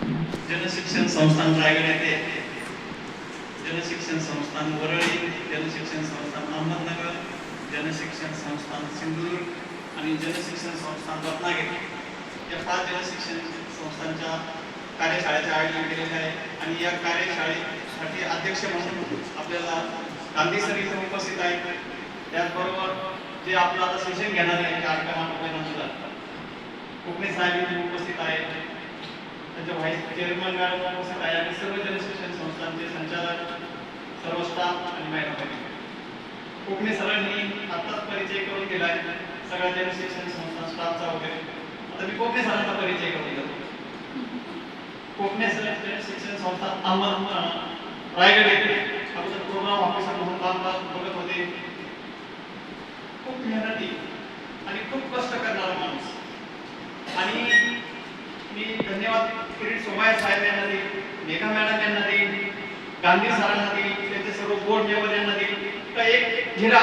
जनशिक्षण संस्थान रायगड येथे जनशिक्षण संस्थान वरळी जनशिक्षण संस्थान अहमदनगर जनशिक्षण संस्थान सिंधुदुर्ग आणि जनशिक्षण संस्थान रत्नागिरी. या पाच जनशिक्षण संस्थांच्या कार्यशाळेचे आयोजन केलेले आहे आणि या कार्यशाळेसाठी अध्यक्ष म्हणून आपल्याला गांधी सर इथे उपस्थित आहेत. त्याचबरोबर जे आपलं आता सेशन घेणार आहे कार्यक्रम आपल्यानंतर कोकणे साहेब इथे उपस्थित आहेत. त्यांचे व्हाईस चेअरमन मॅडम उपस्थित आहे आणि सर्व जनशिक्षण संस्थांचे संचालक सर्व स्टाफ आणि मॅडम कोकणी सरांनी आत्ताच परिचय करून दिला आहे सगळ्या जनशिक्षण संस्था स्टाफचा वगैरे. आता मी कोकणे सरांचा परिचय करून देतो. कोकणे सर शिक्षण संस्था अहमद रायगड येथे अगोदर प्रोग्राम ऑफिसर म्हणून काम बघत होते. खूप मेहनती आणि खूप कष्ट करणार माणूस आणि मी धन्यवाद किरीट सोमाया साहेब यांना देईल मेघा मॅडम यांना देईल गांधी सरांना देईल त्यांचे सर्व बोर्ड मेंबर यांना देईल. का एक हिरा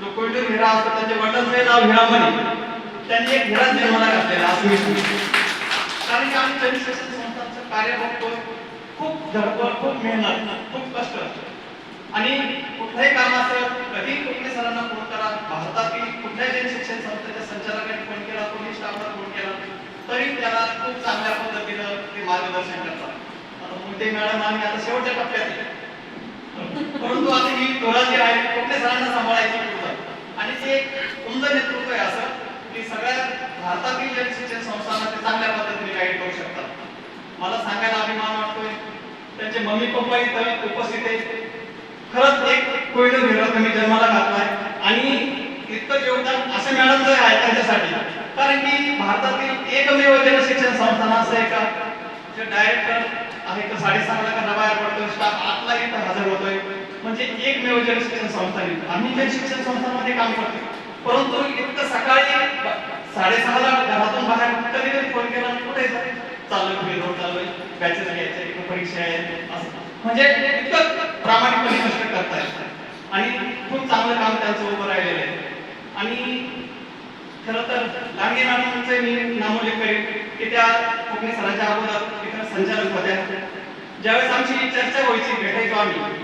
जो कोयडूर हिरा असतो त्यांच्या वडिलांचे नाव हिरा म्हणे त्यांनी एक हिरा निर्माण घातलेला असं मी कारण की आम्ही जनशिक्षण संस्थांचं कार्य बघतोय. खूप धडपड खूप मेहनत खूप कष्ट. असतो कुठलंही काम असेल कधी कुठल्या सरांना फोन करा भारतातील कुठल्याही जनशिक्षण संस्थेच्या संचालकांनी फोन केला कोणी स्टाफला फोन केला तरी त्याला खूप चांगल्या पद्धतीनं ते आता मोठे मॅडम आम्ही आता शेवटच्या टप्प्यात परंतु आता ही धोरण जी आहे कुठल्या सरांना सांभाळायची होतं आणि ते एक उमद नेतृत्व आहे असं की सगळ्या भारतातील जनशिक्षण संस्थांना ते चांगल्या पद्धतीने गाईड करू शकतात. मला सांगायला अभिमान वाटतोय. त्यांचे मम्मी पप्पा इथं उपस्थित आहेत. खरंच एक कोयडं घेरा तुम्ही जन्माला घातलाय. आणि इतकं योगदान असे मॅडम जे आहे त्यांच्यासाठी. कारण की भारतातील एकमेव जनशिक्षण संस्थान असं आहे का? जे डायरेक्टर आहे तर साडेसहा लाखांना बाहेर पडतो स्टाफ आठला इथं हजर होतोय. म्हणजे एकमेव जनशिक्षण संस्था आहे. आम्ही जनशिक्षण संस्थांमध्ये काम करतो परंतु इतकं सकाळी साडेसहाला घरातून बाहेर कधी कधी फोन केला कुठे चालू चाललोय चालू रोड चाललोय बॅचेस घ्यायचे परीक्षा आहे असं. म्हणजे इतकं प्रामाणिकपणे कष्ट करतायत आणि खूप चांगलं काम त्यांचं उभं राहिलेलं आहे. आणि खरं तर लांगे मॅडमचे मी नामोल्लेख करेन. की त्या कोकणी सणाच्या अगोदर इतर संचालक होत्या. ज्यावेळेस आमची चर्चा व्हायची भेटायचो आम्ही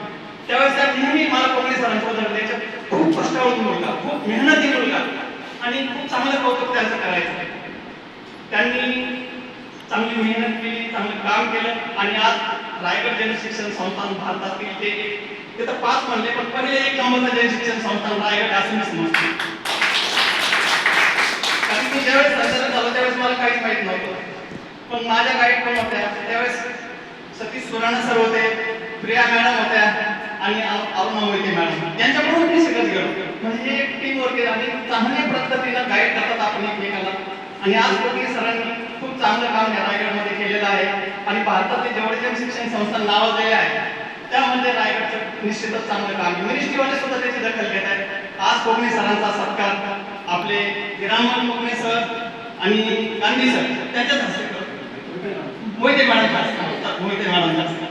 त्यावेळेस त्या नेहमी मला कोकणी सरांच्या त्याच्या खूप कष्टाळू मुलगा खूप मेहनती मुलगा आणि खूप चांगलं कौतुक त्यांचं करायचं. त्यांनी चांगली मेहनत केली चांगलं काम केलं आणि आज रायगड जनशिक्षण संस्थान भारतातील ते तर पाच म्हणले पण पहिले एक नंबरचं जनशिक्षण संस्थान रायगड असं मी समजते. कारण की ज्यावेळेस संचालक झालं त्यावेळेस मला काहीच माहीत नव्हतं. पण माझ्या गाईड कोण होत्या. त्यावेळेस सतीश सुराणा सर होते प्रिया मॅडम होत्या आणि अरुणा मोहिते मॅडम. यांच्याकडून मी शिकत गेलो. म्हणजे एक टीम वर्क आणि चांगल्या पद्धतीनं गाईड करतात आपण एकमेकाला. आणि आज कोकणी सरांनी खूप चांगलं काम या रायगडमध्ये केलेलं आहे. आणि भारतातील जेवढे शिक्षण संस्था नावाजलेले आहे त्यामध्ये रायगडचं निश्चितच चांगलं काम मिनिस्ट्रीवाले सुद्धा त्याची दखल घेत आहेत. आज कोकणी सरांचा सत्कार. आपले विरामन कोकणे सर आणि गांधी सर त्याच्याच हस्ते करतो मोहिते मॅडम मोहिते मॅडम